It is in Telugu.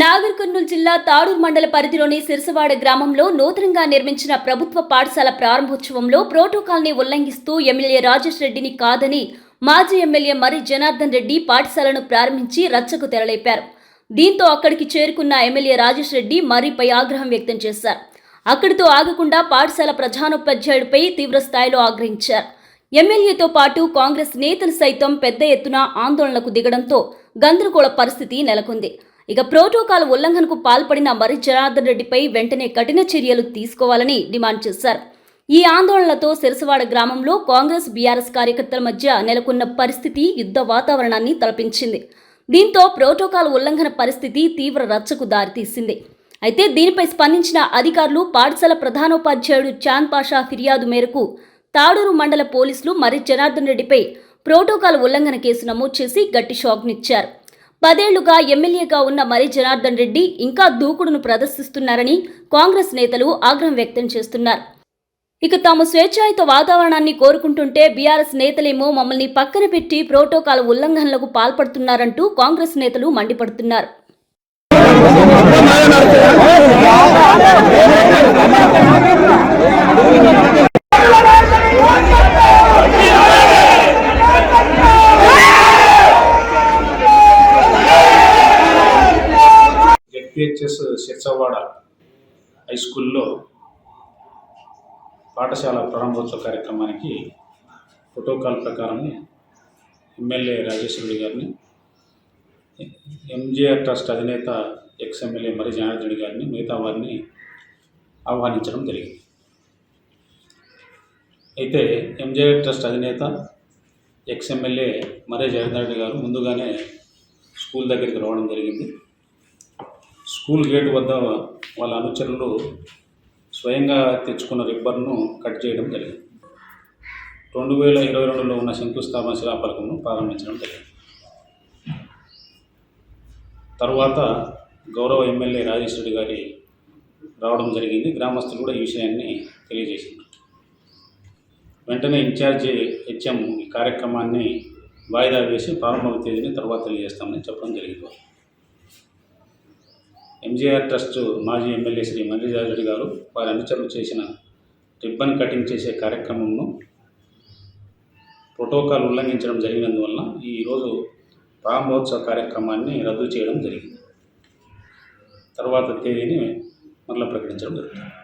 నాగర్ కర్నూలు జిల్లా తాడూరు మండల పరిధిలోని సిరసవాడ గ్రామంలో నూతనంగా నిర్మించిన ప్రభుత్వ పాఠశాల ప్రారంభోత్సవంలో ప్రోటోకాల్ని ఉల్లంఘిస్తూ ఎమ్మెల్యే రాజేష్ రెడ్డిని కాదని మాజీ ఎమ్మెల్యే మరి జనార్దన్ రెడ్డి పాఠశాలను ప్రారంభించి రచ్చకు తెరలేపారు. దీంతో అక్కడికి చేరుకున్న ఎమ్మెల్యే రాజేష్ రెడ్డి మరీపై ఆగ్రహం వ్యక్తం చేశారు. అక్కడితో ఆగకుండా పాఠశాల ప్రధానోపాధ్యాయుడిపై తీవ్ర స్థాయిలో ఆగ్రహించారు. ఎమ్మెల్యేతో పాటు కాంగ్రెస్ నేతలు సైతం పెద్ద ఎత్తున ఆందోళనకు దిగడంతో గందరగోళ పరిస్థితి నెలకొంది. ఇక ప్రోటోకాల్ ఉల్లంఘనకు పాల్పడిన మరి జనార్దన్ రెడ్డిపై వెంటనే కఠిన చర్యలు తీసుకోవాలని డిమాండ్ చేశారు. ఈ ఆందోళనలతో సిరసవాడ గ్రామంలో కాంగ్రెస్ బీఆర్ఎస్ కార్యకర్తల మధ్య నెలకొన్న పరిస్థితి యుద్ధ వాతావరణాన్ని తలపించింది. దీంతో ప్రోటోకాల్ ఉల్లంఘన పరిస్థితి తీవ్ర రచ్చకు దారితీసింది. అయితే దీనిపై స్పందించిన అధికారులు పాఠశాల ప్రధానోపాధ్యాయుడు చాంద్ పాషా ఫిర్యాదు మేరకు తాడూరు మండల పోలీసులు మరి జనార్దన్ రెడ్డిపై ప్రోటోకాల్ ఉల్లంఘన కేసు నమోదు చేసి గట్టి షాక్నిచ్చారు. పదేళ్ళుగా ఎమ్మెల్యేగా ఉన్న మరి జనార్దన్ రెడ్డి ఇంకా దూకుడును ప్రదర్శిస్తున్నారని కాంగ్రెస్ నేతలు ఆగ్రహం వ్యక్తం చేస్తున్నారు. ఇక తాము స్వేచ్ఛాయుత వాతావరణాన్ని కోరుకుంటుంటే బీఆర్ఎస్ నేతలేమో మమ్మల్ని పక్కన పెట్టి ప్రోటోకాల్ ఉల్లంఘనలకు పాల్పడుతున్నారంటూ కాంగ్రెస్ నేతలు మండిపడుతున్నారు. పిహెచ్ఎస్ శిర్సవాడ హై స్కూల్లో పాఠశాల ప్రారంభోత్సవ కార్యక్రమానికి ప్రోటోకాల్ ప్రకారం ఎమ్మెల్యే రాజేశ్వర గారిని ఎంజీఆర్ ట్రస్ట్ అధినేత ఎక్స్ ఎమ్మెల్యే మరి జనార్దన్ గారిని మిగతా వారిని ఆహ్వానించడం జరిగింది. అయితే ఎంజీఆర్ ట్రస్ట్ అధినేత ఎక్స్ ఎమ్మెల్యే మరే జగన్ రెడ్డి గారు ముందుగానే స్కూల్ దగ్గరికి రావడం జరిగింది. స్కూల్ గేట్ వద్ద వాళ్ళ అనుచరులు స్వయంగా తెచ్చుకున్న రిబ్బర్ను కట్ చేయడం జరిగింది. రెండు వేల ఇరవై రెండులో ఉన్న శంకుస్థాపన శిలాఫలకమును ప్రారంభించడం జరిగింది. తరువాత గౌరవ ఎమ్మెల్యే రాజేష్ రెడ్డి గారి రావడం జరిగింది. గ్రామస్తులు కూడా ఈ విషయాన్ని తెలియజేసింది. వెంటనే ఇన్ఛార్జి హెచ్ఎం ఈ కార్యక్రమాన్ని వాయిదా వేసి ప్రారంభ తేదీని తర్వాత తెలియజేస్తామని చెప్పడం జరిగింది. ఎంజీఆర్ ట్రస్ట్ మాజీ ఎమ్మెల్యే శ్రీ మంజురాజరెడ్డి గారు వారి అనుచరులు చేసిన రిబ్బన్ కటింగ్ చేసే కార్యక్రమంను ప్రోటోకాల్ ఉల్లంఘించడం జరిగినందువలన ఈరోజు ప్రారంభోత్సవ కార్యక్రమాన్ని రద్దు చేయడం జరిగింది. తర్వాత తేదీని మరలా ప్రకటించడం జరుగుతుంది.